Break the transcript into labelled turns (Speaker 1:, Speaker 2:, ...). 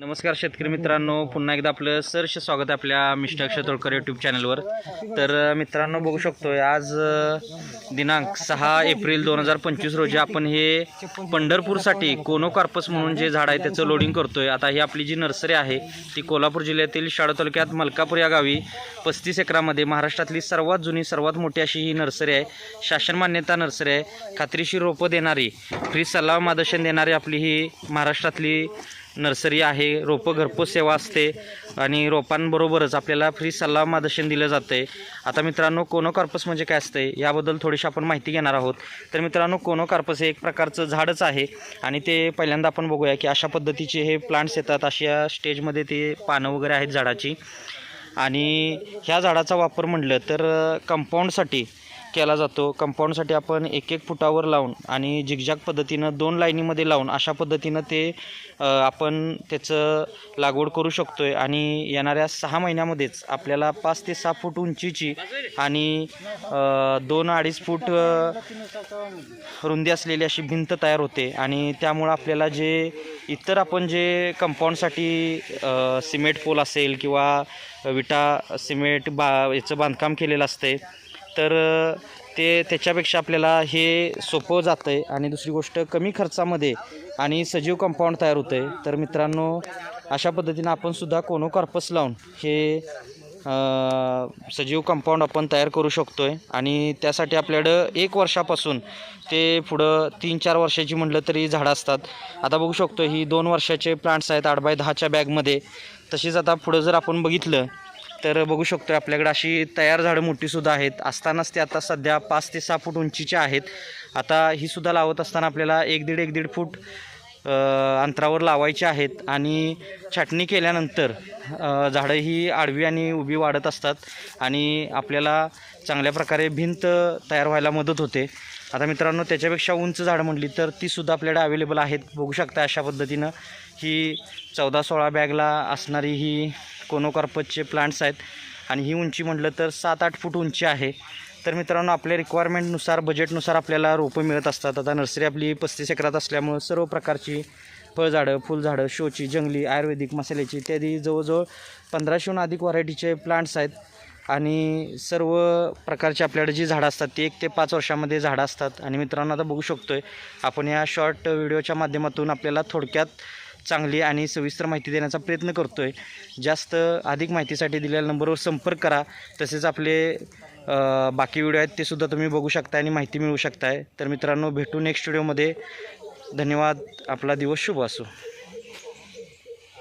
Speaker 1: नमस्कार शेतकरी मित्रांनो पुन्हा एकदा आपलं सरश स्वागत आहे आपल्या मिस्टर अक्षय यूट्यूब चॅनलवर तर मित्रांनो बघू शकतोय आज दिनांक सहा एप्रिल दोन हजार पंचवीस रोजी आपण हे पंढरपूरसाठी कोनो कार्पस म्हणून जे झाड आहे त्याचं लोडिंग करतोय. आता ही आपली जी नर्सरी आहे ती कोल्हापूर जिल्ह्यातील शाळा तालुक्यात मलकापूर या गावी पस्तीस एकरामध्ये महाराष्ट्रातली सर्वात जुनी सर्वात मोठी अशी ही नर्सरी आहे. शासन मान्यता नर्सरी आहे. खात्रीशीर रोपं देणारी फ्री सल्ला मार्गदर्शन देणारी आपली ही महाराष्ट्रातली नर्सरी आहे रोपं घरपोच सेवा असते आणि रोपांबरोबरच आपल्याला फ्री सल्ला मार्गदर्शन दिलं जातं आहे आता मित्रांनो कोनोकार्पस म्हणजे काय असते याबद्दल थोडीशी आपण माहिती घेणार आहोत. तर मित्रांनो कोनोकार्पस हे एक प्रकारचं झाडच आहे आणि ते पहिल्यांदा आपण बघूया की अशा पद्धतीचे हे प्लांट्स येतात. अशा स्टेजमध्ये ते पानं वगैरे आहेत झाडाची. आणि ह्या झाडाचा वापर म्हटलं तर कंपाऊंडसाठी केला जातो. कंपाऊंडसाठी आपण एक एक फुटावर लावून आणि झिगझॅग पद्धतीनं दोन लाईनीमध्ये लावून अशा पद्धतीनं ते आपण त्याचं लागवड करू शकतो आहे आणि येणाऱ्या सहा महिन्यामध्येच आपल्याला पाच ते सहा फूट उंचीची आणि दोन अडीच फूट रुंदी असलेली अशी भिंत तयार होते. आणि त्यामुळं आपल्याला जे इतर आपण जे कंपाऊंडसाठी सिमेंट पोल असेल किंवा विटा सिमेंट बा याचं बांधकाम केलेलं असते तर ते त्याच्यापेक्षा आपल्याला हे सोपं जातं आहे आणि दुसरी गोष्ट कमी खर्चामध्ये आणि सजीव कंपाऊंड तयार होतं आहे तर मित्रांनो अशा पद्धतीनं आपण सुद्धा लावून हे सजीव कंपाऊंड आपण तयार करू शकतो आहे आणि त्यासाठी आपल्याकडं एक वर्षापासून ते पुढं तीन चार वर्षाची म्हटलं तरी झाडं असतात. आता बघू शकतो ही दोन वर्षाचे प्लांट्स आहेत आठ बाय दहाच्या बॅगमध्ये तशीच आता पुढं जर आपण बघितलं तर बघू शकतो आपल्याकडे अशी तयार झाडं मोठीसुद्धा आहेत. असतानाच ते आता सध्या पाच ते सहा फूट उंचीचे आहेत. आता ही सुद्धा लावत असताना आपल्याला एक दीड एक दीड फूट अंतरावर लावायचे आहेत. आणि छाटणी केल्यानंतर झाडं ही आडवी आणि उभी वाढत असतात. आणि आपल्याला चांगल्या प्रकारे भिंत तयार व्हायला मदत होते. आता मित्रांनो त्याच्यापेक्षा उंच झाडं म्हटली तर तीसुद्धा आपल्याकडे अवेलेबल आहेत. बघू शकता अशा पद्धतीनं ही चौदा सोळा बॅगला असणारी ही कोनोकार्पसचे प्लांट्स आहेत. आणि ही उंची म्हटलं तर सात आठ फूट उंची आहे. तर मित्रांनो आपल्या रिक्वायरमेंटनुसार बजेटनुसार आपल्याला रोपं मिळत असतात. आता नर्सरी आपली पस्तीस एकरात असल्यामुळं सर्व प्रकारची फळझाडं फुलझाडं शोची जंगली आयुर्वेदिक मसाल्याची इत्यादी जवळजवळ पंधराशेहून अधिक व्हरायटीचे प्लांट्स आहेत. आणि सर्व प्रकारची आपल्याकडे जी झाडं असतात ती एक ते पाच वर्षामध्ये झाडं असतात. आणि मित्रांनो आता बघू शकतो आहे आपण या शॉर्ट व्हिडिओच्या माध्यमातून आपल्याला थोडक्यात चांगली आणि सविस्तर माहिती देण्याचा प्रयत्न करतो आहे जास्त अधिक माहितीसाठी दिलेल्या नंबरवर संपर्क करा. तसेच आपले बाकी व्हिडिओ आहेत ते सुद्धा तुम्ही बघू शकता आणि माहिती मिळवू शकताय. तर मित्रांनो भेटू नेक्स्ट व्हिडिओमध्ये धन्यवाद. आपला दिवस शुभ असो.